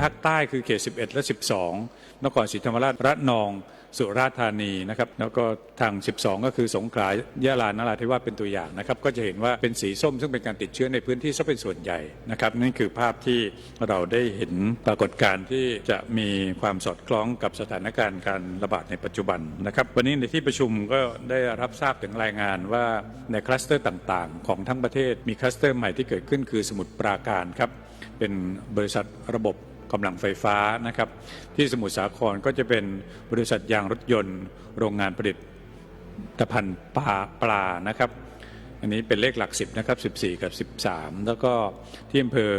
ภาคใต้คือเขต 11 และ 12 นครศรีธรรมราชระนอง สุราษฎร์ธานีนะครับแล้วก็ทาง 12 ก็คือสงขลายะลานราธิวาสเป็นตัวอย่างนะครับก็จะเห็นว่าเป็นสีส้ม ซึ่งเป็นการติดเชื้อในพื้นที่ซะเป็นส่วนใหญ่นะครับนั่นคือภาพที่เราได้เห็นปรากฏการณ์ที่จะมีความสอดคล้องกับสถานการณ์การระบาดในปัจจุบันนะครับวันนี้ในที่ประชุมก็ได้รับทราบถึงรายงานว่าในคลัสเตอร์ต่างๆ ของทั้งประเทศมีคลัสเตอร์ใหม่ที่เกิดขึ้นคือสมุทรปราการครับเป็นบริษัทระบบ กำลังไฟฟ้านะครับ ที่สมุทรสาครก็จะเป็นบริษัทยางรถยนต์ โรงงานผลิตตภัณฑ์ปลาปลานะครับอันนี้เป็นเลขหลัก 10นะครับ14 กับ 13 แล้วก็ที่อำเภอ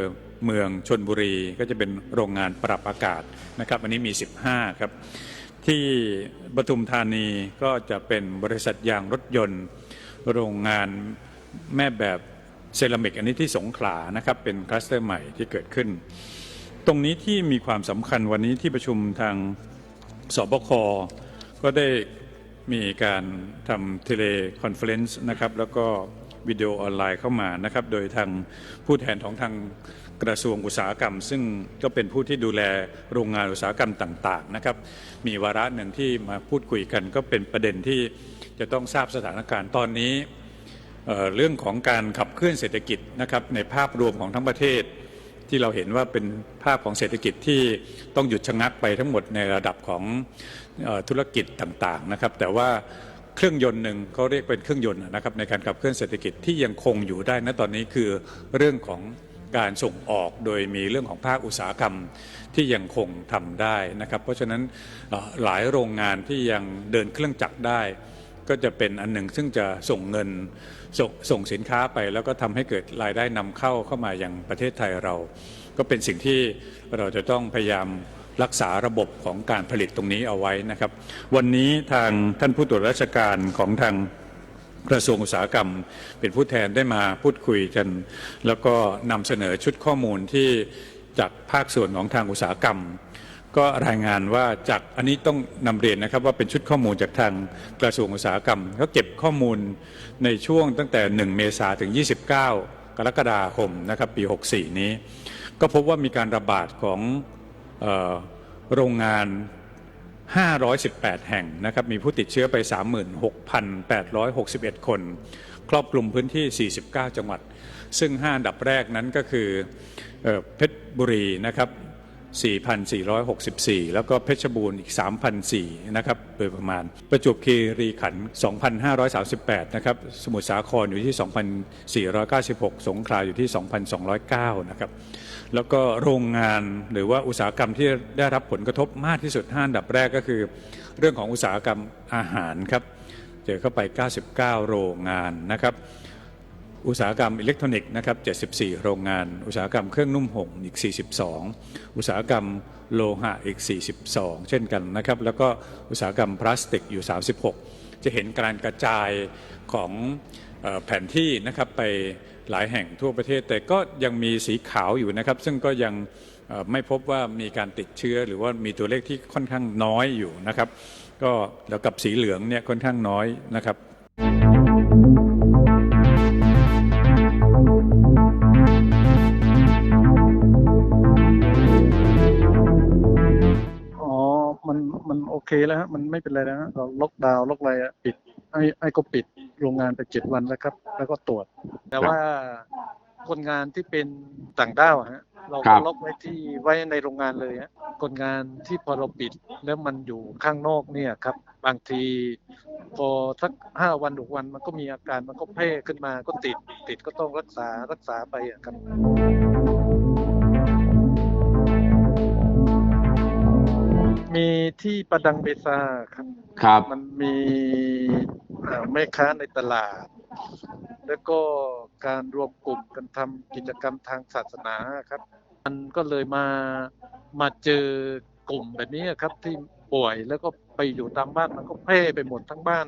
เมืองชนบุรีก็จะเป็นโรงงานปรับอากาศนะครับ อันนี้มี 15 ครับ ที่ปทุมธานีก็จะเป็นบริษัทยางรถยนต์ โรงงานแม่แบบเซรามิกอันนี้ที่สงขลานะครับ เป็นคลัสเตอร์ใหม่ที่เกิดขึ้น ตรงนี้ที่มีความสำคัญวันนี้ที่ประชุมทางสบคก็ได้มีการทำเทเลคอนเฟล n นซ์นะครับแล้วก็วิดีโอออนไลน์เข้ามานะครับ โดยทางผู้แทนของทางกระทรวงอุตสาหกรรม ซึ่งก็เป็นผู้ที่ดูแลโรงงานอุตสาหกรรมต่าง ๆ นะครับ มีวาระหนึ่งที่มาพูดคุยกัน ก็เป็นประเด็นที่จะต้องทราบสถานการณ์ตอนนี้เเรื่องของการขับเคลื่อนเศรษฐกิจนะครับในภาพรวมของทั้งประเทศ ที่เราเห็นว่าเป็นภาพของเศรษฐกิจที่ต้องหยุดชะงักไปทั้งหมดในระดับของออธุรกิจต่างๆนะครับ แต่ว่าเครื่องยนต์หนึ่งเขาเรียกเป็นเครื่องยนต์นะครับในการขับเคลื่อนเศรษฐกิจที่ยังคงอยู่ได้ณตอนนี้คือเรื่องของการส่งออกโดยมีเรื่องของภาคอุตสาหกรรมที่ยังคงทำได้นะครับ เพราะฉะนั้นหลายโรงงานที่ยังเดินเครื่องจักรได้ ก็จะเป็นอันหนึ่งซึ่งจะส่งเงินสส่งสินค้าไป แล้วก็ทำให้เกิดรายได้นำเข้าเข้ามาอยังประเทศไทยเรา ก็เป็นสิ่งที่เราจะต้องพยายามรักษาระบบของการผลิตตรงนี้เอาไว้นะครับ วันนี้ทางท่านผู้ตรวจราชการของทางกระทรวงอุตสาหกรรม เป็นผู้แทนได้มาพูดคุยกัน แล้วก็นำเสนอชุดข้อมูลที่จากภาคส่วนของทางอุตสาหกรรม ก็รายงานว่าจากอันนี้ต้องนำเรียนนะครับว่าเป็นชุดข้อมูลจากทางกระทรวงอุตสาหกรรมเขาเก็บข้อมูลในช่วงตั้งแต่ 1 เมษาถึง 29 กรกฎาคมนะครับปี 64 นี้ ก็พบว่ามีการระบาดของโรงงาน 518 แห่งนะครับมีผู้ติดเชื้อไป 36,861 คน ครอบคลุมพื้นที่ 49 จังหวัด ซึ่ง 5 อันดับแรกนั้นก็คือเพชรบุรีนะครับ 4,464 แล้วก็เพชรบูรณ์อีก 3,004นะครับโดยประมาณ ประจวบคีรีขันธ์2,538 นะครับ สมุทรสาครอยู่ที่ 2,496 สงขลาอยู่ที่ 2,209 นะครับ แล้วก็โรงงานหรือว่าอุตสาหกรรมที่ได้รับผลกระทบมากที่สุด5อันดับแรกก็คือ เรื่องของอุตสาหกรรมอาหารครับ เจอเข้าไป 99 โรงงานนะครับ อุตสาหกรรมอิเล็กทรอนิกส์นะครับ74 โรงงาน อุตสาหกรรมเครื่องนุ่มห่มอีก 42 อุตสาหกรรมโลหะอีก 42 เช่นกันนะครับ แล้วก็อุตสาหกรรมพลาสติกอยู่ 36 จะเห็นการกระจายของอ่อแผนที่นะครับไปหลายแห่งทั่วประเทศ แต่ก็ยังมีสีขาวอยู่นะครับ ซึ่งก็ยังไม่พบว่ามีการติดเชื้อหรือว่ามีตัวเลขที่ค่อนข้างน้อยอยู่นะครับ ก็แล้วกับสีเหลืองเนี่ยค่อนข้างน้อยนะครับ มันมันโอเคแล้วฮะมันไม่เป็นไรแล้วฮะเราล็อกดาวน์ล็อกอะไรอะปิดไอ้ไอ้ก็ปิดโรงงานไปเจ็ดวันแล้วครับ แล้วก็ตรวจ แต่ว่าคนงานที่เป็นต่างด้าวอะฮะเราครัก็บ ล็อกไว้ที่ไว้ในโรงงานเลยฮะคนงานที่พอเราปิดแล้วมันอยู่ข้างนอกเนี่ยครับ บางที พอสักห้าวันหกวันมันก็มีอาการมันก็แพร่ขึ้นมาก็ติดติดก็ต้องรักษารักษาไปอะครับ มีที่ประดังเบซาครับ ครับ มันมีเอ่อแม่ค้าในตลาด แล้วก็การรวมกลุ่มกันทำกิจกรรมทางศาสนาครับ มันก็เลยมามาเจอกลุ่มแบบนี้ครับ ที่ป่วยแล้วก็ไปอยู่ตามบ้านมันก็แพร่ไปหมดทั้งบ้าน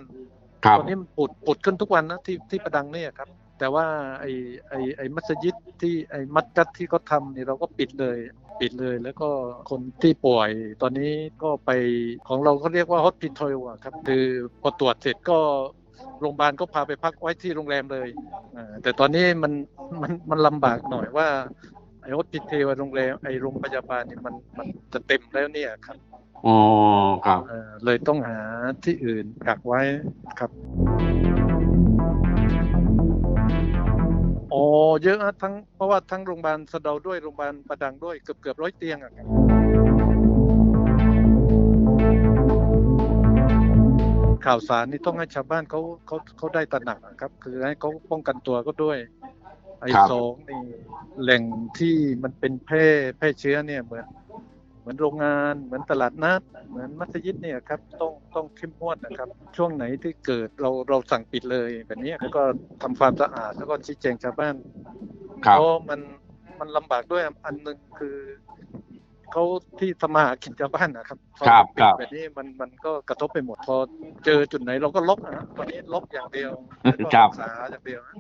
ครับ ตอนนี้มันปุดปุดขึ้นทุกวันนะที่ที่ประดังเนี่ยครับ แต่ว่าไอไอไอมัสยิดที่ไอมัดกัดที่เขาทำเนี่ยเราก็ปิดเลย ปิดเลย แล้วก็คนที่ป่วยตอนนี้ก็ไปของเราเขาเรียกว่าฮอสพิทอลอะครับคือพอตรวจเสร็จก็โรงพยาบาลก็พาไปพักไว้ที่โรงแรมเลยอ่าแต่ตอนนี้มันมันมันลำบากหน่อยว่าไอโอทีเทโรงแรมไอโรงพยาบาลนี่มันมันจะเต็มแล้วเนี่ยครับอ๋อครับเอ่อเลยต้องหาที่อื่นกักไว้ครับ เยอะนะทั้งเพราะว่าทั้งโรงพยาบาลสะเดาด้วยโรงพยาบาลประดังด้วยเกือบเกือบร้อยเตียงอะครับข่าวสารนี่ต้องให้ชาวบ้านเขาเขาเขาได้ตระหนักนะครับ คือให้เขาป้องกันตัวก็ด้วย ไอ้ครับสองนี่แหล่งที่มันเป็นแพร่แพร่เชื้อเนี่ยเหมือน เหมือนโรงงาน เหมือนตลาดนัดเหมือนมัสยิดเนี่ยครับต้องต้องเข้มงวดนะครับ ช่วงไหนที่เกิดเราเราสั่งปิดเลยแบบนี้แล้วก็ทำความสะอาดแล้วก็ชี้แจงชาวบ้านครับเพราะมันมันลำบากด้วยอันหนึ่งคือเขาที่ทำมาหากินชาวบ้านนะครับพอครับปิคดรับแบบนี้มันมันก็กระทบไปหมด พอเจอจุดไหนเราก็ลบนะตอนนี้ลบอย่างเดียวแล้วก็ครับรักษาอย่างเดียวนะ